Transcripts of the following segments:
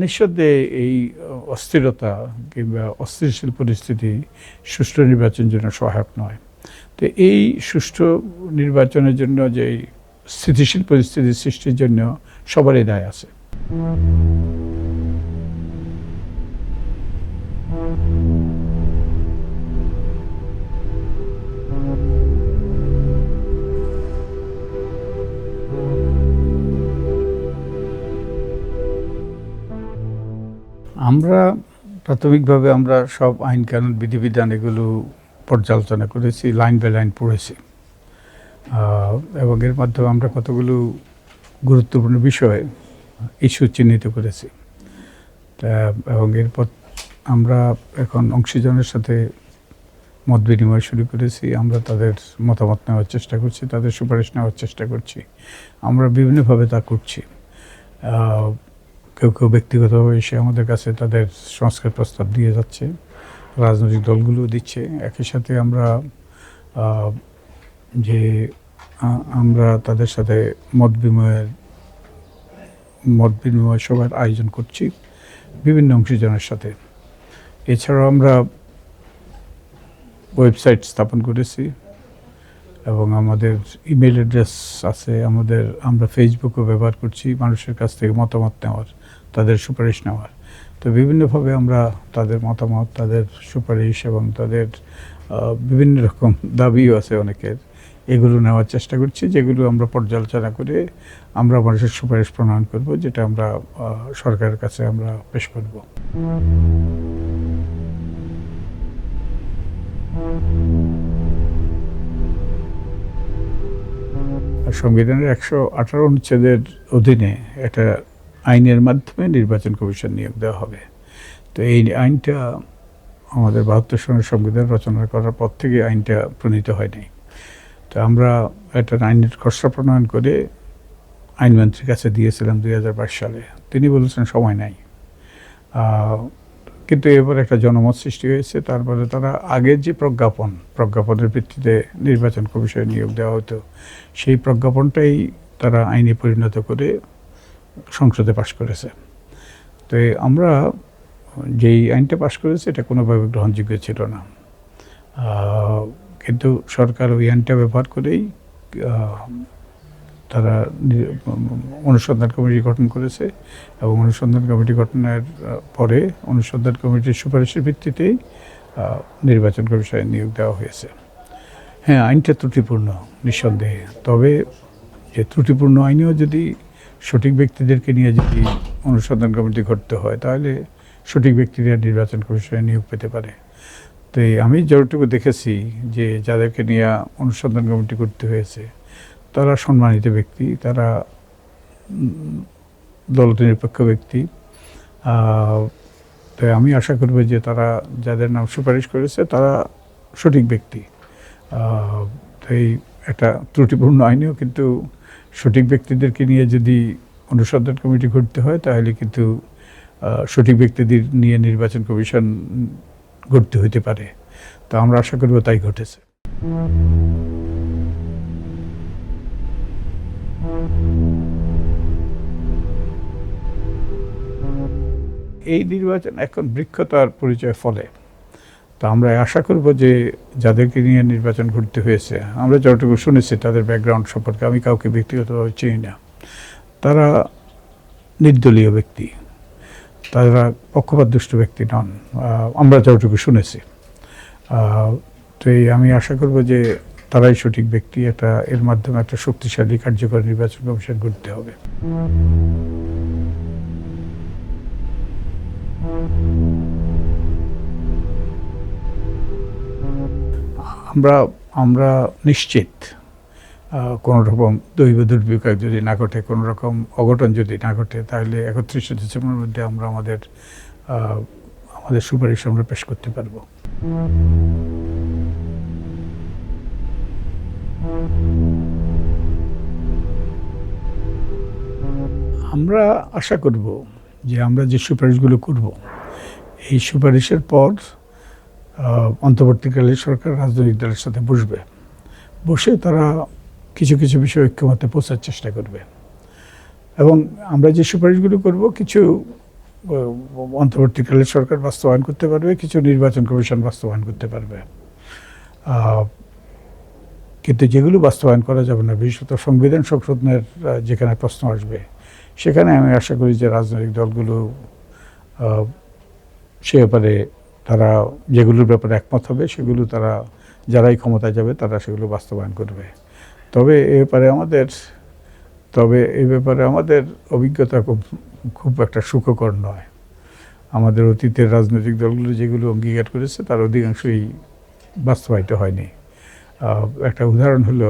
নিঃসন্দেহে এই অস্থিরতা কিংবা অস্থিরশীল পরিস্থিতি সুষ্ঠু নির্বাচনের জন্য সহায়ক নয়। তো এই সুষ্ঠু নির্বাচনের জন্য যে স্থিতিশীল পরিস্থিতি সৃষ্টির জন্য সবারই দায় আছে। আমরা প্রাথমিকভাবে আমরা সব আইন কানুন, বিধিবিধান এগুলো পর্যালোচনা করেছি, লাইন বাই লাইন পড়েছি। এবং এর মাধ্যমে আমরা কতগুলো গুরুত্বপূর্ণ বিষয় ইস্যু চিহ্নিত করেছি। তা, এবং এরপর আমরা এখন অংশীজনের সাথে মত বিনিময় শুরু করেছি। আমরা তাদের মতামত নেওয়ার চেষ্টা করছি, তাদের সুপারিশ নেওয়ার চেষ্টা করছি। আমরা বিভিন্নভাবে তা করছি। কেউ কেউ ব্যক্তিগতভাবে এসে আমাদের কাছে তাদের সংস্কার প্রস্তাব দিয়ে যাচ্ছে, রাজনৈতিক দলগুলো দিচ্ছে। একই সাথে আমরা যে আমরা তাদের সাথে মত বিনিময়ের, মত বিনিময় সভার আয়োজন করছি বিভিন্ন অংশীজনের সাথে। এছাড়াও আমরা ওয়েবসাইট স্থাপন করেছি এবং আমাদের ইমেল অ্যাড্রেস আছে, আমাদের, আমরা ফেসবুকও ব্যবহার করছি মানুষের কাছ থেকে মতামত নেওয়ার। তাদের সুপারিশ নেওয়ার। তো বিভিন্নভাবে আমরা তাদের মতামত, তাদের সুপারিশ এবং তাদের বিভিন্ন রকম দাবিও আছে অনেকের। এগুলো নেওয়ার চেষ্টা করছি, যেগুলো আমরা পর্যালোচনা করে আমরা মানুষের সুপারিশ প্রণয়ন করব, যেটা আমরা সরকারের কাছে আমরা পেশ করব। সংবিধানের একশো আঠারো অনুচ্ছেদের অধীনে একটা আইনের মাধ্যমে নির্বাচন কমিশন নিয়োগ দেওয়া হবে। তো এই আইনটা আমাদের বাহাত্তর সনের সংবিধান রচনা করার পর থেকে আইনটা প্রণীত হয়নি। তো আমরা একটা আইনের খসড়া প্রণয়ন করে আইনমন্ত্রীর কাছে দিয়েছিলাম দুই হাজার বাইশ সালে। তিনি বলেছেন সময় নাই। কিন্তু এবার একটা জনমত সৃষ্টি হয়েছে। তারপরে তারা আগের যে প্রজ্ঞাপন, প্রজ্ঞাপনের ভিত্তিতে নির্বাচন কমিশনে নিয়োগ দেওয়া হতো, সেই প্রজ্ঞাপনটাই তারা আইনে পরিণত করে সংসদে পাশ করেছে। তো আমরা যেই আইনটা পাশ করেছে, এটা কোনোভাবে গ্রহণযোগ্য ছিল না। কিন্তু সরকার ওই আইনটা ব্যবহার করেই তারা অনুসন্ধান কমিটি গঠন করেছে এবং অনুসন্ধান কমিটি গঠনের পরে অনুসন্ধান কমিটির সুপারিশের ভিত্তিতেই নির্বাচন কমিশনে নিয়োগ দেওয়া হয়েছে। হ্যাঁ আইনটা ত্রুটিপূর্ণ, নিঃসন্দেহে। তবে যে ত্রুটিপূর্ণ আইনেও যদি সঠিক ব্যক্তিদেরকে নিয়ে যদি অনুসন্ধান কমিটি করতে হয় তাহলে সঠিক ব্যক্তিরা নির্বাচন কমিশনে নিয়োগ পেতে পারে। তো আমি যতটুকু দেখেছি যে যাদেরকে নিয়ে অনুসন্ধান কমিটি করতে হয়েছে তারা সম্মানিত ব্যক্তি তারা উম, দলনিরপেক্ষ ব্যক্তি। তাই আমি আশা করব যে তারা যাদের নাম সুপারিশ করেছে তারা সঠিক ব্যক্তি। আহ, তাই একটা ত্রুটিপূর্ণ আইনেও কিন্তু সঠিক ব্যক্তিদেরকে নিয়ে যদি অনুসন্ধান কমিটি করতে হয়, তাহলে কিন্তু সঠিক ব্যক্তিদের নিয়ে নির্বাচন কমিশন গড়তে হইতে পারে। তো আমরা আশা করব তাই ঘটেছে। এই নির্বাচন এখন বৃক্ষতার পরিচয় ফলে। তো আমরা আশা করব যে যাদেরকে নিয়ে নির্বাচন ঘটতে হয়েছে, আমরা যতটুকু শুনেছি তাদের ব্যাকগ্রাউন্ড সম্পর্কে, আমি কাউকে ব্যক্তিগতভাবে চিনি না। তারা নির্দলীয় ব্যক্তি, তারা পক্ষপাতদুষ্ট ব্যক্তি নন আমরা যতটুকু শুনেছি। তো এই আমি আশা করব যে তারাই সঠিক ব্যক্তি, একটা এর মাধ্যমে একটা শক্তিশালী কার্যকর নির্বাচন কমিশন করতে হবে। আমরা আমরা নিশ্চিত কোনো রকম দৈব দুর্বিপাক যদি না ঘটে কোনো রকম অঘটন যদি না ঘটে, তাহলে একত্রিশে ডিসেম্বরের মধ্যে আমরা আমাদের আমাদের সুপারিশ আমরা পেশ করতে পারব। আমরা আশা করব যে আমরা যে সুপারিশগুলো করব, এই সুপারিশের পর অন্তর্বর্তীকালে সরকার রাজনৈতিক দলের সাথে বসবে। বসে তারা কিছু কিছু বিষয় ঐক্যমতে পৌঁছার চেষ্টা করবে। এবং আমরা যে সুপারিশগুলো করব, কিছু অন্তর্বর্তীকালীন সরকার বাস্তবায়ন করতে পারবে, কিছু নির্বাচন কমিশন বাস্তবায়ন করতে পারবে। কিন্তু যেগুলো বাস্তবায়ন করা যাবে না, বিশেষত সংবিধান সংশোধনের যেখানে প্রশ্ন আসবে, সেখানে আমি আশা করি যে রাজনৈতিক দলগুলো সে ব্যাপারে তারা যেগুলোর ব্যাপারে একমত হবে, সেগুলো তারা যারাই ক্ষমতায় যাবে, তারা সেগুলো বাস্তবায়ন করবে। তবে এ ব্যাপারে আমাদের, তবে এ ব্যাপারে আমাদের অভিজ্ঞতা খুব খুব একটা সুখকর নয়। আমাদের অতীতের রাজনৈতিক দলগুলো যেগুলো অঙ্গীকার করেছে, তার অধিকাংশই বাস্তবায়িত হয়নি। একটা উদাহরণ হলো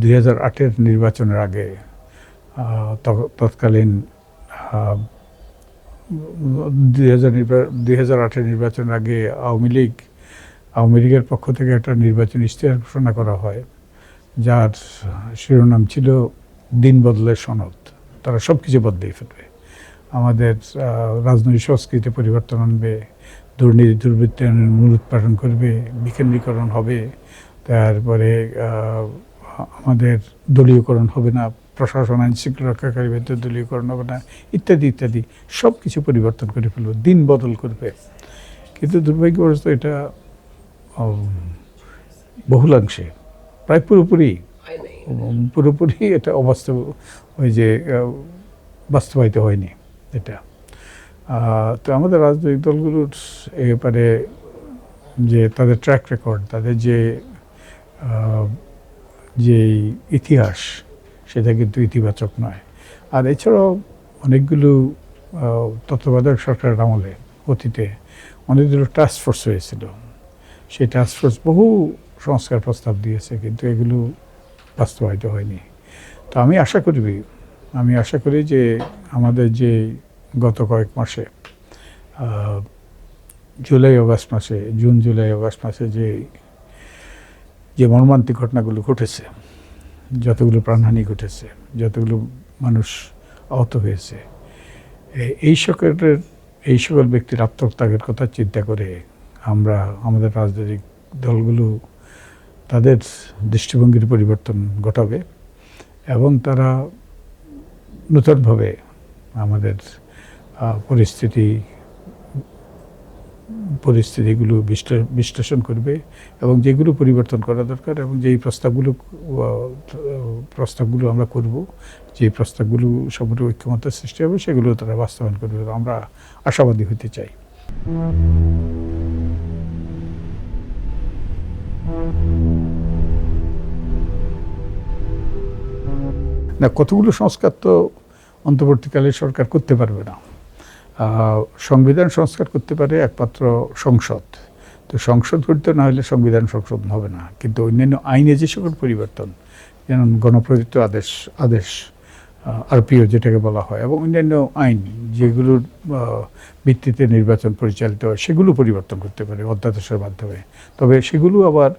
দুই হাজার আটের নির্বাচনের আগে তৎকালীন দুই হাজার দুই হাজার আগে আওয়ামী লীগ, আওয়ামী লীগের পক্ষ থেকে একটা নির্বাচন ইশতেহার ঘোষণা করা হয়, যার শিরোনাম ছিল দিন বদলের সনদ। তারা সব কিছু বদলেই ফেলবে। আমাদের রাজনৈতিক সংস্কৃতি পরিবর্তন আনবে, দুর্নীতি দুর্বৃত্তায়নের মূল উৎপাদন করবে, বিকেন্দ্রীকরণ হবে, তারপরে আমাদের দলীয়করণ হবে না। প্রশাসন আইন শৃঙ্খলা রক্ষাকারী বাহিনীতে দলীয়করণ হবে না ইত্যাদি ইত্যাদি সব কিছু পরিবর্তন করে ফেলবে দিন বদল করবে। কিন্তু দুর্ভাগ্যবশত এটা বহুলাংশে প্রায় পুরোপুরি পুরোপুরি এটা অবাস্তব ওই যে বাস্তবায়িত হয়নি এটা। তো আমাদের রাজনৈতিক দলগুলোর এ ব্যাপারে যে তাদের ট্র্যাক রেকর্ড তাদের যে যে ইতিহাস সেটা কিন্তু ইতিবাচক নয়। আর এছাড়াও অনেকগুলো তত্ত্বাবধায়ক সরকারের আমলে অতীতে অনেকগুলো টাস্ক ফোর্স হয়েছিল। সেই টাস্ক ফোর্স বহু সংস্কার প্রস্তাব দিয়েছে, কিন্তু এগুলো বাস্তবায়িত হয়নি। তো আমি আশা করি, আমি আশা করি যে আমাদের যে গত কয়েক মাসে জুলাই অগাস্ট মাসে, জুন, জুলাই অগাস্ট মাসে যে যে মর্মান্তিক ঘটনাগুলো ঘটেছে যতগুলো প্রাণহানি ঘটেছে, যতগুলো মানুষ আহত হয়েছে এই সকলের, এই সকল ব্যক্তির আত্মত্যাগের কথা চিন্তা করে আমরা আমাদের রাজনৈতিক দলগুলো তাদের দৃষ্টিভঙ্গির পরিবর্তন ঘটাবে এবং তারা নূতনভাবে আমাদের পরিস্থিতি পরিস্থিতিগুলো বিশ্লে- বিশ্লেষণ করবে এবং যেগুলো পরিবর্তন করা দরকার এবং যেই প্রস্তাবগুলো প্রস্তাবগুলো আমরা করব যে প্রস্তাবগুলো সম্পর্কে ঐক্যমতের সৃষ্টি হবে, সেগুলো তারা বাস্তবায়ন করবে আমরা আশাবাদী হতে চাই। না, কতগুলো সংস্কার তো অন্তর্বর্তীকালে সরকার করতে পারবে না। সংবিধান সংস্কার করতে পারে একমাত্র সংসদ। তো সংসদ করতে না হলে সংবিধান সংশোধন হবে না। কিন্তু অন্যান্য আইনে যে সকল পরিবর্তন, যেমন গণপ্রদত্ত আদেশ আদেশ আরপিও যেটাকে বলা হয়, এবং অন্যান্য আইন যেগুলোর ভিত্তিতে নির্বাচন পরিচালিত হয়, সেগুলো পরিবর্তন করতে পারে অধ্যাদেশের মাধ্যমে। তবে সেগুলো আবার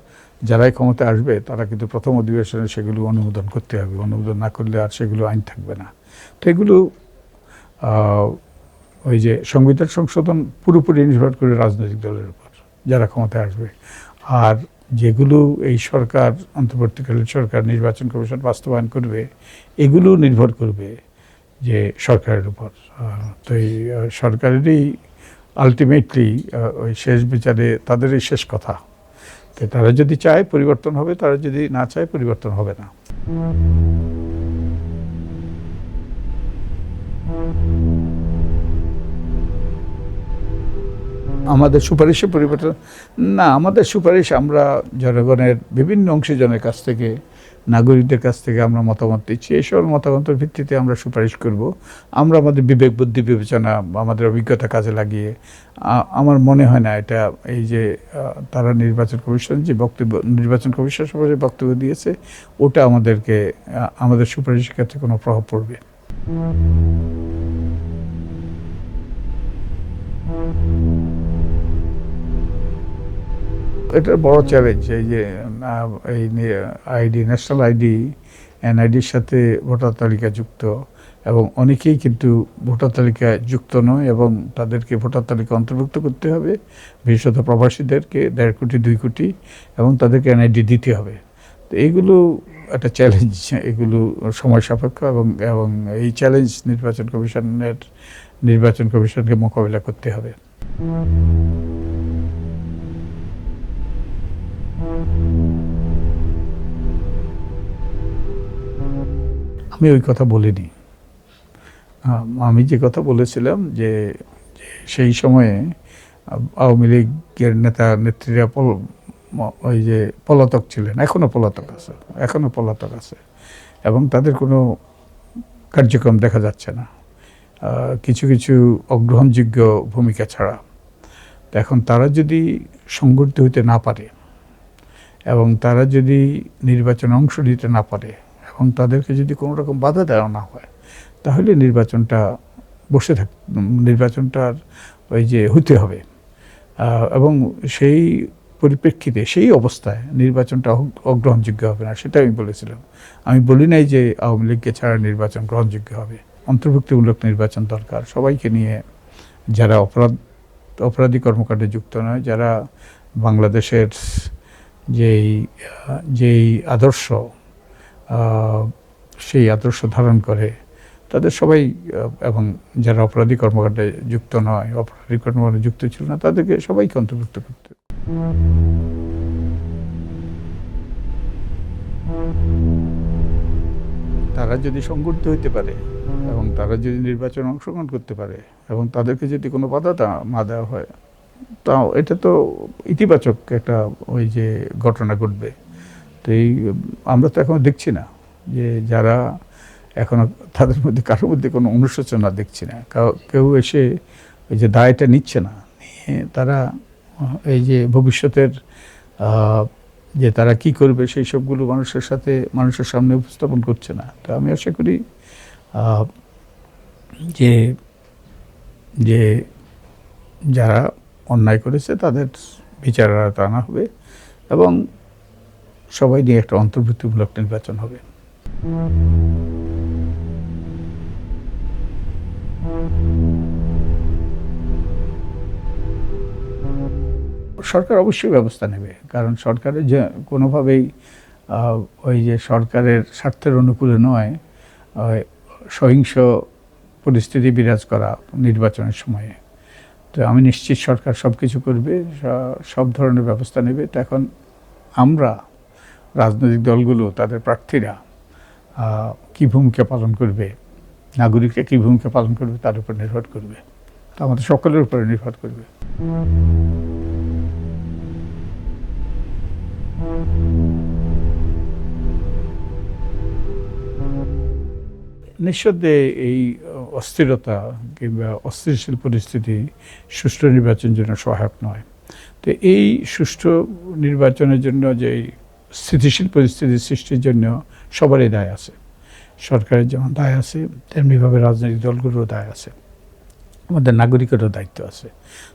যারাই ক্ষমতা আসবে, তারা কিন্তু প্রথম অধিবেশনে সেগুলো অনুমোদন করতে হবে। অনুমোদন না করলে আর সেগুলো আইন থাকবে না। তো এগুলো ওই যে সংবিধান সংশোধন পুরোপুরি নির্ভর করে রাজনৈতিক দলের উপর, যারা ক্ষমতায় আসবে। আর যেগুলো এই সরকার, অন্তর্বর্তীকালীন সরকার, নির্বাচন কমিশন বাস্তবায়ন করবে, এগুলো নির্ভর করবে যে সরকারের উপর। তো এই সরকারেরই আলটিমেটলি ওই শেষ বিচারে তাদেরই শেষ কথা। তো তারা যদি চায় পরিবর্তন হবে, তারা যদি না চায় পরিবর্তন হবে না। আমাদের সুপারিশে পরিবর্তন না, আমাদের সুপারিশ আমরা জনগণের বিভিন্ন অংশীজনের কাছ থেকে, নাগরিকদের কাছ থেকে আমরা মতামত দিচ্ছি। এই সকল মতামতের ভিত্তিতে আমরা সুপারিশ করব। আমরা আমাদের বিবেক, বুদ্ধি বিবেচনা, আমাদের অভিজ্ঞতা কাজে লাগিয়ে আমার মনে হয় না এটা এই যে তারা নির্বাচন কমিশন যে বক্তব্য, নির্বাচন কমিশন সম্পর্কে বক্তব্য দিয়েছে, ওটা আমাদেরকে আমাদের সুপারিশের ক্ষেত্রে কোনো প্রভাব পড়বে। এটা বড় চ্যালেঞ্জ এই যে এই আইডি ন্যাশনাল আইডি এনআইডির সাথে ভোটার তালিকা যুক্ত এবং অনেকেই কিন্তু ভোটার তালিকায় যুক্ত নয় এবং তাদেরকে ভোটার তালিকা অন্তর্ভুক্ত করতে হবে। বিশেষত প্রবাসীদেরকে দেড় কোটি, দুই কোটি এবং তাদেরকে এনআইডি দিতে হবে। তো এইগুলো একটা চ্যালেঞ্জ এগুলো সময় সাপেক্ষ এবং এবং এই চ্যালেঞ্জ নির্বাচন কমিশনের, নির্বাচন কমিশনকে মোকাবিলা করতে হবে। আমি ওই কথা বলিনি। আম, যে কথা বলেছিলাম যে সেই সময়ে আওয়ামী লীগের নেতা নেত্রীরা ওই যে পলাতক ছিলেন এখনও পলাতক আছে এখনও পলাতক আছে। এবং তাদের কোনো কার্যক্রম দেখা যাচ্ছে না। কিছু কিছু অগ্রহণযোগ্য ভূমিকা ছাড়া। এখন তারা যদি সংগঠিত হইতে না পারে এবং তারা যদি নির্বাচনে অংশ নিতে না পারে এবং তাদেরকে যদি কোনো রকম বাধা দেওয়া না হয়, তাহলে নির্বাচনটা বসে থাক, নির্বাচনটার ওই যে হতে হবে। এবং সেই পরিপ্রেক্ষিতে, সেই অবস্থায় নির্বাচনটা অগ্রহণযোগ্য হবে না সেটা আমি বলেছিলাম। আমি বলি নাই যে আওয়ামী লীগকে ছাড়া নির্বাচন গ্রহণযোগ্য হবে। অন্তর্ভুক্তিমূলক নির্বাচন দরকার। সবাইকে নিয়ে যারা অপরাধ, অপরাধী কর্মকাণ্ডে যুক্ত নয়, যারা বাংলাদেশের যেই যেই আদর্শ সেই আদর্শ ধারণ করে, তাদের সবাই এবং যারা অপরাধী কর্মকাণ্ডে যুক্ত নয়, অপরাধী কর্মকাণ্ডে যুক্ত ছিল না, তাদেরকে সবাইকে অন্তর্ভুক্ত করতে তারা যদি সংগঠিত হইতে পারে, এবং তারা যদি নির্বাচনে অংশগ্রহণ করতে পারে, এবং তাদেরকে যদি কোনো বাধা না দেওয়া হয়, তাও এটা তো ইতিবাচক একটা ওই যে ঘটনা ঘটবে। তো এই, আমরা তো এখন দেখছি না যে যারা এখনও তাদের মধ্যে, কারোর মধ্যে কোনো অনুশোচনা দেখছি না। কেউ এসে ওই যে দায়টা নিচ্ছে না। নিয়ে তারা, এই যে ভবিষ্যতের যে তারা কি করবে সেই সবগুলো মানুষের সাথে, মানুষের সামনে উপস্থাপন করছে না। তো আমি আশা করি যে যে যারা অন্যায় করেছে তাদের বিচার আনা হবে। এবং সবাই নিয়ে একটা অন্তর্ভুক্তিমূলক নির্বাচন হবে। সরকার অবশ্যই ব্যবস্থা নেবে, কারণ সরকারের যে কোনোভাবেই ওই যে সরকারের স্বার্থের অনুকূলে নয় সহিংস পরিস্থিতি বিরাজ করা নির্বাচনের সময়ে। তো আমি নিশ্চিত সরকার সব কিছু করবে সব ধরনের ব্যবস্থা নেবে। তো এখন আমরা রাজনৈতিক দলগুলো, তাদের প্রার্থীরা কী ভূমিকা পালন করবে, নাগরিকরা কী ভূমিকা পালন করবে তার উপর নির্ভর করবে। তো আমাদের সকলের উপরে নির্ভর করবে। নিঃসন্দেহে এই অস্থিরতা কিংবা অস্থিরশীল পরিস্থিতি সুষ্ঠু নির্বাচনের জন্য সহায়ক নয়। তো এই সুষ্ঠু নির্বাচনের জন্য যে স্থিতিশীল পরিস্থিতি সৃষ্টির জন্য সবারই দায় আছে। সরকারের যেমন দায় আছে, তেমনিভাবে রাজনৈতিক দলগুলোরও দায় আছে। আমাদের নাগরিকেরও দায়িত্ব আছে।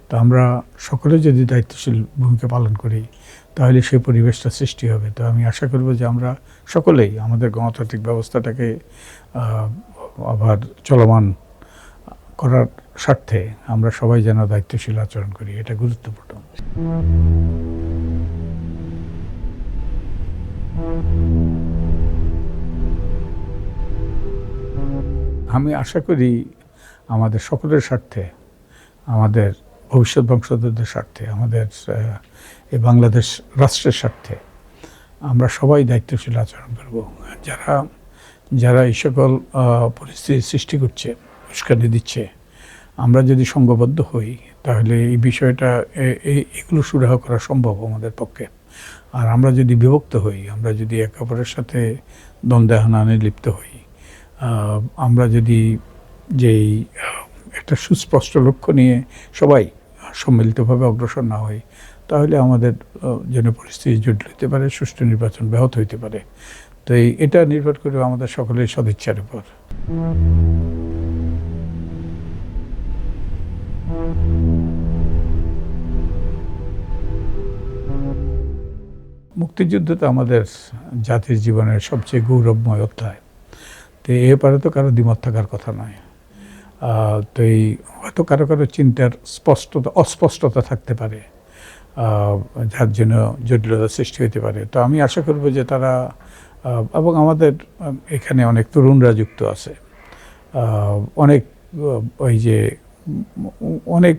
তো আমরা সকলে যদি দায়িত্বশীল ভূমিকা পালন করি, তাহলে সেই পরিবেশটা সৃষ্টি হবে। তো আমি আশা করব যে আমরা সকলেই আমাদের গণতান্ত্রিক ব্যবস্থাটাকে আবার চলমান করার স্বার্থে আমরা সবাই যেন দায়িত্বশীল আচরণ করি। এটা গুরুত্বপূর্ণ। আমি আশা করি আমাদের সকলের স্বার্থে, আমাদের ভবিষ্যৎ বংশধরদের স্বার্থে, আমাদের এই বাংলাদেশ রাষ্ট্রের স্বার্থে আমরা সবাই দায়িত্বশীল আচরণ করব। যারা যারা এই সকল পরিস্থিতি সৃষ্টি করছে, উস্কানি দিচ্ছে, আমরা যদি সংঘবদ্ধ হই, তাহলে এই বিষয়টা এগুলো সুরাহা করা সম্ভব আমাদের পক্ষে। আর আমরা যদি বিভক্ত হই, আমরা যদি একে অপরের সাথে দ্বন্দ্বে হানাহানি লিপ্ত হই আমরা যদি যেই একটা সুস্পষ্ট লক্ষ্য নিয়ে সবাই সম্মিলিতভাবে অগ্রসর না হই, তাহলে আমাদের যেন পরিস্থিতি জটিল হতে পারে, সুষ্ঠু নির্বাচন ব্যাহত হইতে পারে। তো এটা নির্ভর করে আমাদের সকলের সদিচ্ছার উপর। মুক্তিযুদ্ধ তো আমাদের জাতির জীবনের সবচেয়ে গৌরবময় অধ্যায়। তো এ ব্যাপারে তো কারও দ্বিমত থাকার কথা নয়। তো এই হয়তো কারও কারও চিন্তার স্পষ্টতা, অস্পষ্টতা থাকতে পারে। যার জন্য জটিলতা সৃষ্টি হতে পারে। তো আমি আশা করব যে তারা এবং আমাদের, এখানে অনেক তরুণরা যুক্ত আছে। অনেক, ওই যে, অনেক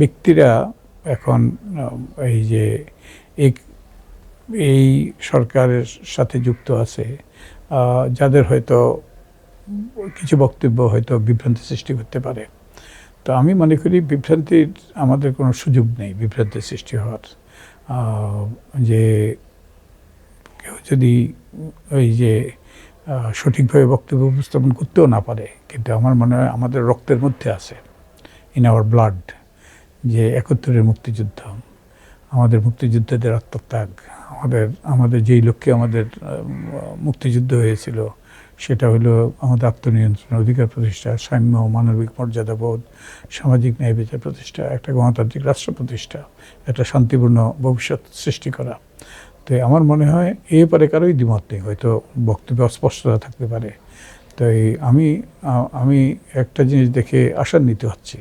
ব্যক্তিরা এখন এই যে এই এই সরকারের সাথে যুক্ত আছে। যাদের হয়তো কিছু বক্তব্য হয়তো বিভ্রান্তি সৃষ্টি করতে পারে। তো আমি মনে করি বিভ্রান্তির আমাদের কোনো সুযোগ নেই বিভ্রান্তির সৃষ্টি হওয়ার। যে কেউ যদি ওই যে সঠিকভাবে বক্তব্য উপস্থাপন করতেও না পারে, কিন্তু আমার মনে হয় আমাদের রক্তের মধ্যে আছে ইন আওয়ার ব্লাড যে একাত্তরের মুক্তিযুদ্ধ, আমাদের মুক্তিযুদ্ধদের আত্মত্যাগ। আমাদের আমাদের যেই লক্ষ্যে আমাদের মুক্তিযুদ্ধ হয়েছিল, সেটা হলো আমাদের আত্মনিয়ন্ত্রণ অধিকার প্রতিষ্ঠা, সাম্য, মানবিক মর্যাদাবোধ সামাজিক ন্যায় বিচার প্রতিষ্ঠা, একটা গণতান্ত্রিক রাষ্ট্র প্রতিষ্ঠা, একটা শান্তিপূর্ণ ভবিষ্যৎ সৃষ্টি করা। তো আমার মনে হয় এ ব্যাপারে কারোই দ্বিমত নেই, হয়তো বক্তব্যে অস্পষ্টতা থাকতে পারে। তো এই আমি আমি একটা জিনিস দেখে আশান্বিত হচ্ছি।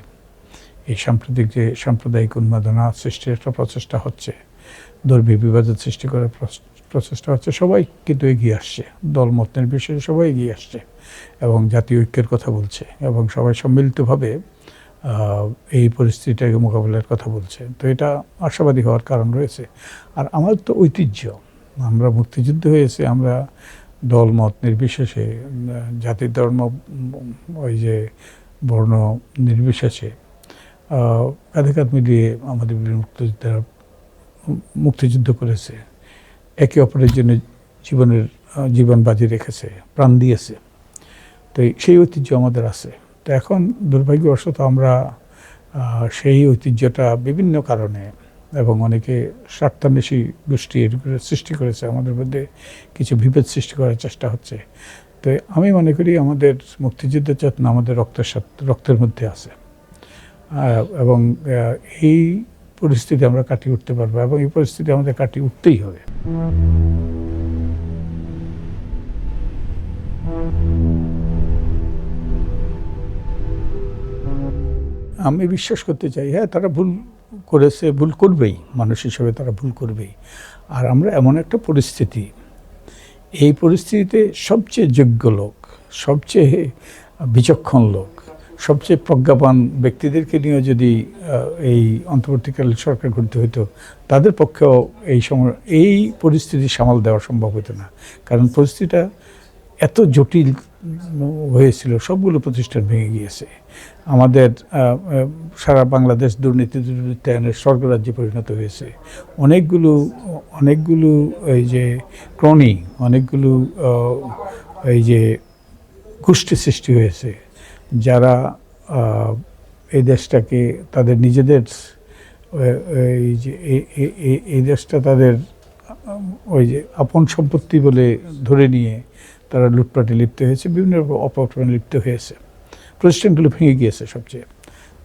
এই সাম্প্রতিক যে সাম্প্রদায়িক উন্মাদনা সৃষ্টির একটা প্রচেষ্টা হচ্ছে ধর্মীয় বিভাজন সৃষ্টি করার প্রচেষ্টা হচ্ছে, সবাই কিন্তু এগিয়ে আসছে। দলমত নির্বিশেষে সবাই এগিয়ে আসছে এবং জাতীয় ঐক্যের কথা বলছে এবং সবাই সম্মিলিতভাবে এই পরিস্থিতিটাকে মোকাবিলার কথা বলছে। তো এটা আশাবাদী হওয়ার কারণ রয়েছে। আর আমাদের তো ঐতিহ্য। আমরা মুক্তিযুদ্ধ হয়েছে, আমরা দল মত নির্বিশেষে জাতির ধর্ম ওই যে বর্ণ নির্বিশেষে কাঁধে কাঁধ মিলিয়ে আমাদের মুক্তিযোদ্ধারা মুক্তিযুদ্ধ করেছে, একে অপরের জন্য জীবনের জীবন বাজি রেখেছে, প্রাণ দিয়েছে। তো সেই ঐতিহ্য আমাদের আছে। তো এখন দুর্ভাগ্যবশত আমরা সেই ঐতিহ্যটা বিভিন্ন কারণে এবং অনেকে স্বার্থান্বেষী গোষ্ঠীর সৃষ্টি করেছে, আমাদের মধ্যে কিছু বিভেদ সৃষ্টি করার চেষ্টা হচ্ছে। তো আমি মনে করি আমাদের মুক্তিযুদ্ধের চেতনা আমাদের রক্তের সাথে, রক্তের মধ্যে আছে। এবং এই পরিস্থিতি আমরা কাটিয়ে উঠতে পারব এবং এই পরিস্থিতি আমাদের কাটিয়ে উঠতেই হবে। আমি বিশ্বাস করতে চাই হ্যাঁ তারা ভুল করেছে, ভুল করবেই, মানুষ হিসেবে তারা ভুল করবেই। আর আমরা এমন একটা পরিস্থিতি, এই পরিস্থিতিতে সবচেয়ে যোগ্য লোক, সবচেয়ে বিচক্ষণ লোক সবচেয়ে প্রজ্ঞাপান ব্যক্তিদেরকে নিয়ে যদি এই অন্তর্বর্তীকালীন সরকার করতে হতো তাদের পক্ষেও এই সময়, এই পরিস্থিতি সামাল দেওয়া সম্ভব হতো না। কারণ পরিস্থিতিটা এত জটিল হয়েছিল, সবগুলো প্রতিষ্ঠান ভেঙে গিয়েছে। আমাদের সারা বাংলাদেশ দুর্নীতি দুর্নীতির স্বর্গরাজ্যে পরিণত হয়েছে। অনেকগুলো অনেকগুলো এই যে ক্রনি অনেকগুলো এই যে গোষ্ঠী সৃষ্টি হয়েছে। যারা এই দেশটাকে তাদের নিজেদের এই যে এই দেশটা তাদের ওই যে আপন সম্পত্তি বলে ধরে নিয়ে তারা লুটপাটে লিপ্ত হয়েছে বিভিন্ন রকম অপকর্মে লিপ্ত হয়েছে। প্রতিষ্ঠানগুলো ভেঙে গিয়েছে সবচেয়ে।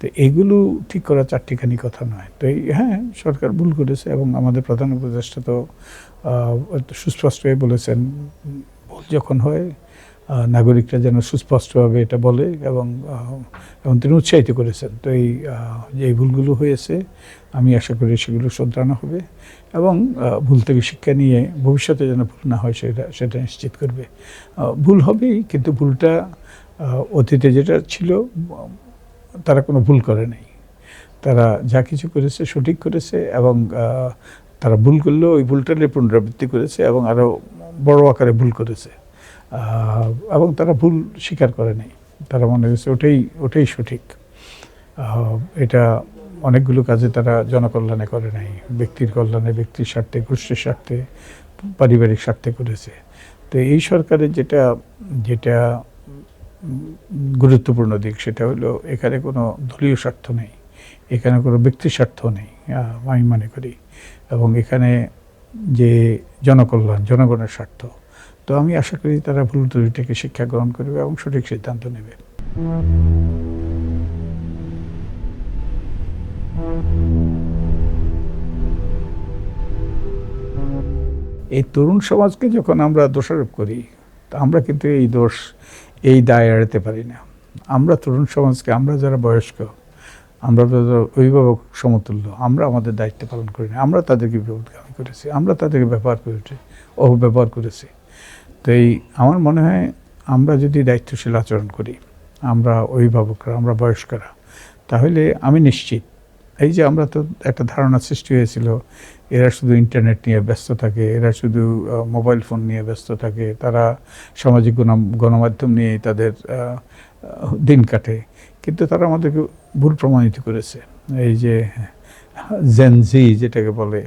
তো এগুলো ঠিক করা চারটিখানি কথা নয়। তো হ্যাঁ সরকার ভুল করেছে এবং আমাদের প্রধান উপদেষ্টা তো আহ, সুস্পষ্ট হয়ে বলেছেন ভুল যখন হয় নাগরিকরা যেন সুস্পষ্টভাবে এটা বলে এবং এবং তিনি উৎসাহিত করেছেন। তো এই যে ভুলগুলো হয়েছে, আমি আশা করি সেগুলো শোধরানো হবে এবং ভুল থেকে শিক্ষা নিয়ে ভবিষ্যতে যেন ভুল না হয় সেটা সেটা নিশ্চিত করবে। ভুল হবেই, কিন্তু ভুলটা অতীতে যেটা ছিল, তারা কোনো ভুল করে নাই। তারা যা কিছু করেছে সঠিক করেছে এবং তারা ভুল করলেও ওই ভুলটা ভুলটার পুনরাবৃত্তি করেছে এবং আরও বড় আকারে ভুল করেছে। এবং তারা ভুল স্বীকার করে নাই। তারা মনে হয়েছে ওটাই ওটাই সঠিক। এটা অনেকগুলো কাজে তারা জনকল্যাণে করে নাই। ব্যক্তির কল্যাণে, ব্যক্তির স্বার্থে, গোষ্ঠীর স্বার্থে, পারিবারিক স্বার্থে করেছে। তো এই সরকারের যেটা যেটা গুরুত্বপূর্ণ দিক, সেটা হলো এখানে কোনো দলীয় স্বার্থ নেই। এখানে কোনো ব্যক্তির স্বার্থ নেই আমি মনে করি। এবং এখানে যে জনকল্যাণ, জনগণের স্বার্থ তো আমি আশা করি তারা ভুল ত্রুটিকে শিক্ষা গ্রহণ করবে এবং সঠিক সিদ্ধান্ত নেবে। এই তরুণ সমাজকে যখন আমরা দোষারোপ করি, তা আমরা কিন্তু এই দোষ, এই দায় এড়াতে পারি না। আমরা তরুণ সমাজকে, আমরা যারা বয়স্ক, আমরা অভিভাবক সমতুল্য, আমরা আমাদের দায়িত্ব পালন করি না। আমরা তাদেরকে বিপদগামী করেছি, আমরা তাদেরকে ব্যবহার করেছি, অপব্যবহার করেছি। তো এই আমার মনে হয় আমরা যদি দায়িত্বশীল আচরণ করি, আমরা অভিভাবকরা, আমরা বয়স্করা, তাহলে আমি নিশ্চিত। এই যে আমরা তো একটা ধারণা সৃষ্টি হয়েছিল, এরা শুধু ইন্টারনেট নিয়ে ব্যস্ত থাকে, এরা শুধু মোবাইল ফোন নিয়ে ব্যস্ত থাকে, তারা সামাজিক গণ- গণমাধ্যম নিয়ে তাদের দিন কাটে। কিন্তু তারা আমাদেরকে ভুল প্রমাণিত করেছে। এই যে জেনজি যেটাকে বলে,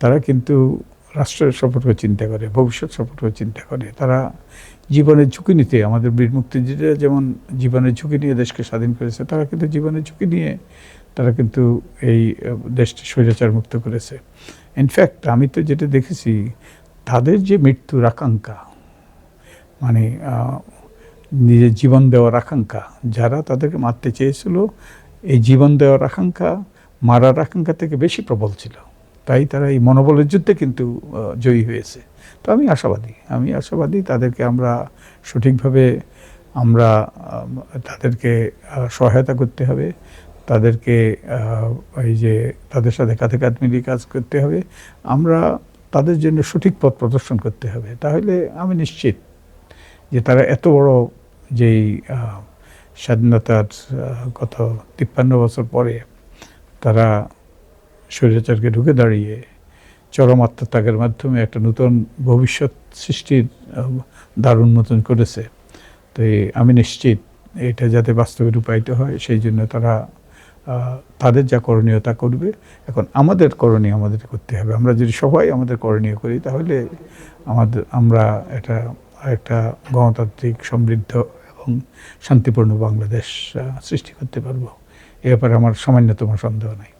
তারা কিন্তু রাষ্ট্রের সম্পর্কে চিন্তা করে, ভবিষ্যৎ সম্পর্কে চিন্তা করে। তারা জীবনের ঝুঁকি নিতে, আমাদের বীর মুক্তিযুদ্ধরা যেমন জীবনের ঝুঁকি নিয়ে দেশকে স্বাধীন করেছে, তারা কিন্তু জীবনের ঝুঁকি নিয়ে তারা কিন্তু এই দেশটি স্বৈরাচার মুক্ত করেছে। ইনফ্যাক্ট আমি তো যেটা দেখেছি, তাদের যে মৃত্যুর আকাঙ্ক্ষা মানে নিজের জীবন দেওয়ার আকাঙ্ক্ষা, যারা তাদেরকে মারতে চেয়েছিল, এই জীবন দেওয়ার আকাঙ্ক্ষা, মারার আকাঙ্ক্ষা থেকে বেশি প্রবল ছিল। তাই তারা এই মনোবলের যুদ্ধে কিন্তু জয়ী হয়েছে। তো আমি আশাবাদী আমি আশাবাদী তাদেরকে আমরা সঠিকভাবে, আমরা তাদেরকে সহায়তা করতে হবে। তাদেরকে এই যে তাদের সাথে কাঁধে কাঁধ মিলিয়ে কাজ করতে হবে। আমরা তাদের জন্য সঠিক পথ প্রদর্শন করতে হবে। তাহলে আমি নিশ্চিত যে তারা এত বড় যেই স্বাধীনতার গত তিপ্পান্ন বছর পরে তারা স্বৈরাচারকে ঢুকে দাঁড়িয়ে চরম আত্মত্যাগের মাধ্যমে একটা নতুন ভবিষ্যৎ সৃষ্টির দ্বার উন্মোচন করেছে। তো আমি নিশ্চিত এটা যাতে বাস্তবে রূপায়িত হয়, সেই জন্য তারা তাদের যা করণীয় তা করবে। এখন আমাদের করণীয় আমাদের করতে হবে। আমরা যদি সবাই আমাদের করণীয় করি, তাহলে আমাদের, আমরা এটা একটা গণতান্ত্রিক, সমৃদ্ধ এবং শান্তিপূর্ণ বাংলাদেশ সৃষ্টি করতে পারব। এ ব্যাপারে আমার সামান্যতম সন্দেহ নাই।